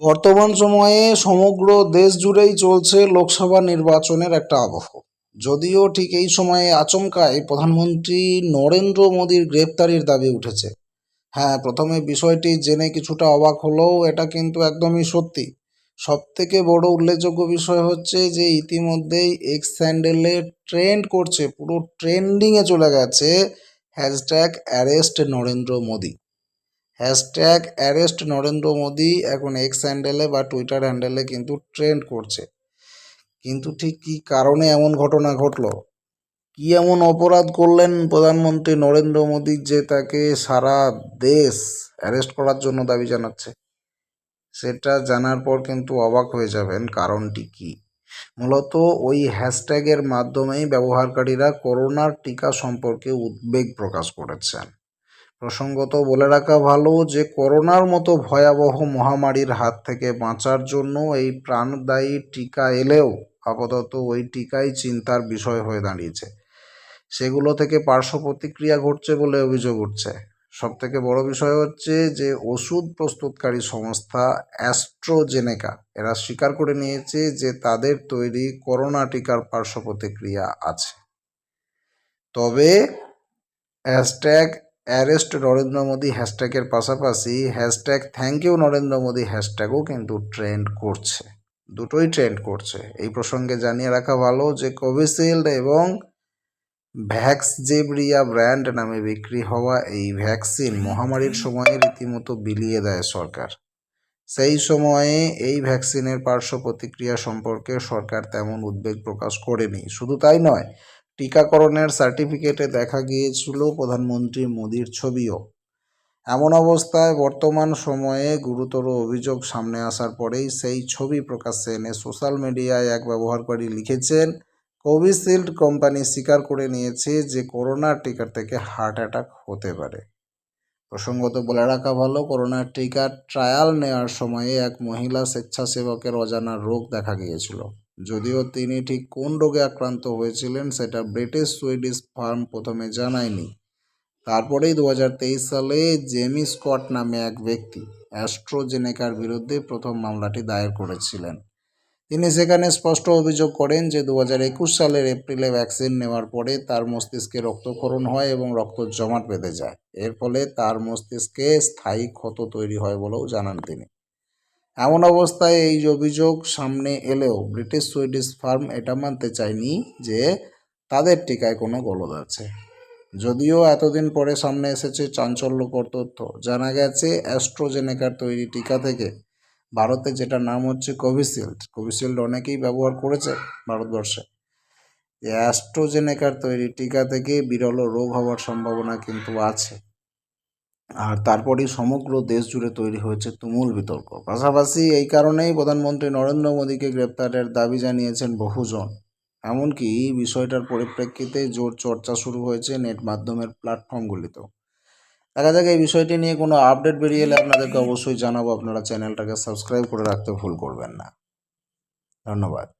বর্তমান সময়ে সমগ্র দেশ জুড়েই চলছে লোকসভা নির্বাচনের একটা আবহ। যদিও ঠিক এই সময়ে আচমকায় প্রধানমন্ত্রী নরেন্দ্র মোদীর গ্রেপ্তারির দাবি উঠেছে। হ্যাঁ প্রথমে বিষয়টি জেনে কিছুটা অবাক হলেও এটা কিন্তু একদমই সত্যি। সব থেকে বড় উল্লেখযোগ্য বিষয় হচ্ছে যে ইতিমধ্যেই এক্স স্যান্ডেলে ট্রেন্ড করছে, পুরো ট্রেন্ডিংয়ে চলে গেছে, hashtag arrest Narendra Modi. Hashtag arrest Narendra Modi এখন এক্স হ্যান্ডেলে বা টুইটার হ্যান্ডেলে কিন্তু ট্রেন্ড করছে। কিন্তু ঠিক কী কারণে এমন ঘটনা ঘটলো? কি এমন অপরাধ করলেন প্রধানমন্ত্রী নরেন্দ্র মোদী যে তাকে সারা দেশ অ্যারেস্ট করার জন্য দাবি জানাচ্ছে? সেটা জানার পর কিন্তু অবাক হয়ে যাবেন কারণটি কি? মূলত ওই হ্যাশট্যাগের মাধ্যমেই ব্যবহারকারীরা করোনার টিকা সম্পর্কে উদ্বেগ প্রকাশ করেছেন। প্রসঙ্গত বলে রাখা ভালো যে, করোনার মতো ভয়াবহ মহামারীর হাত থেকে বাঁচার জন্য এই প্রাণদায়ী টিকা এলেও আপাতত ওই টিকাই চিন্তার বিষয় হয়ে দাঁড়িয়েছে। সেগুলো থেকে পার্শ্ব প্রতিক্রিয়া ঘটছে বলে অভিযোগ উঠছে। সব থেকে বড় বিষয় হচ্ছে যে, ওষুধ প্রস্তুতকারী সংস্থা অ্যাস্ট্রোজেনেকা এরা স্বীকার করে নিয়েছে যে, তাদের তৈরি করোনা টিকার পার্শ্ব প্রতিক্রিয়া আছে। তবে, হ্যাশট্যাগ অ্যারেস্ট নরেন্দ্র মোদী হ্যাশট্যাগের পাশাপাশি hashtag thank you Narendra Modi হ্যাশট্যাগও কিন্তু ট্রেন্ড করছে। দুটোই ট্রেন্ড করছে। এই প্রসঙ্গে জানিয়ে রাখা ভালো যে কোভিশিল্ড এবং ভ্যাক্সজেবরিয়া ব্র্যান্ড নামে বিক্রি হওয়া এই ভ্যাকসিন মহামারীর সময়ে রীতিমতো বিলিয়ে দেয় সরকার। সেই সময়ে এই ভ্যাকসিনের পার্শ্ব প্রতিক্রিয়া সম্পর্কে সরকার তেমন উদ্বেগ প্রকাশ করেনি। শুধু তাই নয় টিকাকরণের সার্টিফিকেটে দেখা গিয়েছিল প্রধানমন্ত্রী মোদির ছবিও। এমন অবস্থায় বর্তমান সময়ে গুরুতর অভিযোগ সামনে আসার পরেই সেই ছবি প্রকাশ্যে এনে সোশ্যাল মিডিয়ায় এক ব্যবহারকারী লিখেছেন, কোভিশিল্ড কোম্পানি স্বীকার করে নিয়েছে যে করোনার টিকার থেকে হার্ট অ্যাটাক হতে পারে। প্রসঙ্গত বলে রাখা ভালো, করোনার টিকার ট্রায়াল নেওয়ার সময়ে এক মহিলা স্বেচ্ছাসেবকের অজানা রোগ দেখা গিয়েছিল। যদিও তিনি ঠিক কোন রোগে আক্রান্ত হয়েছিলেন সেটা ব্রিটিশ সুইডিশ ফার্ম প্রথমে জানায়নি। তারপরেই দু হাজার তেইশ সালে জেমি স্কট নামে এক ব্যক্তি অ্যাস্ট্রোজেনেকার বিরুদ্ধে প্রথম মামলাটি দায়ের করেছিলেন। তিনি সেখানে স্পষ্ট অভিযোগ করেন যে দু হাজার একুশ সালের এপ্রিলে ভ্যাকসিন নেওয়ার পরে তার মস্তিষ্কে রক্তক্ষরণ হয় এবং রক্ত জমাট বেঁধে যায়। এর ফলে তার মস্তিষ্কে স্থায়ী ক্ষত তৈরি হয় বলেও জানান তিনি। এমন অবস্থায় এই অভিযোগ সামনে এলেও ব্রিটিশ সুইডিশ ফার্ম এটা মানতে চায়নি যে তাদের টিকায় কোনো গলদ আছে। যদিও এতদিন পরে সামনে এসেছে চাঞ্চল্যকর তথ্য। জানা গেছে, অ্যাস্ট্রোজেনেকার তৈরি টিকা থেকে ভারতে যেটা নাম হচ্ছে কোভিশিল্ড। কোভিশিল্ড অনেকেই ব্যবহার করেছে ভারতবর্ষে। অ্যাস্ট্রোজেনেকার তৈরি টিকা থেকে বিরল রোগ হওয়ার সম্ভাবনা কিন্তু আছে। আর তারপরেই সমগ্র দেশ জুড়ে তৈরি হয়েছে তুমুল বিতর্ক। পাশাপাশি এই কারণেই প্রধানমন্ত্রী নরেন্দ্র মোদীকে গ্রেপ্তারের দাবি জানিয়েছেন বহুজন। এমনকি এই বিষয়টার পরিপ্রেক্ষিতে জোর চর্চা শুরু হয়েছে নেট মাধ্যমের প্ল্যাটফর্মগুলিতেও। দেখা যাক, এই বিষয়টি নিয়ে কোনো আপডেট বেরিয়ে এলে আপনাদেরকে অবশ্যই জানাব। আপনারা চ্যানেলটাকে সাবস্ক্রাইব করে রাখতে ভুল করবেন না। ধন্যবাদ।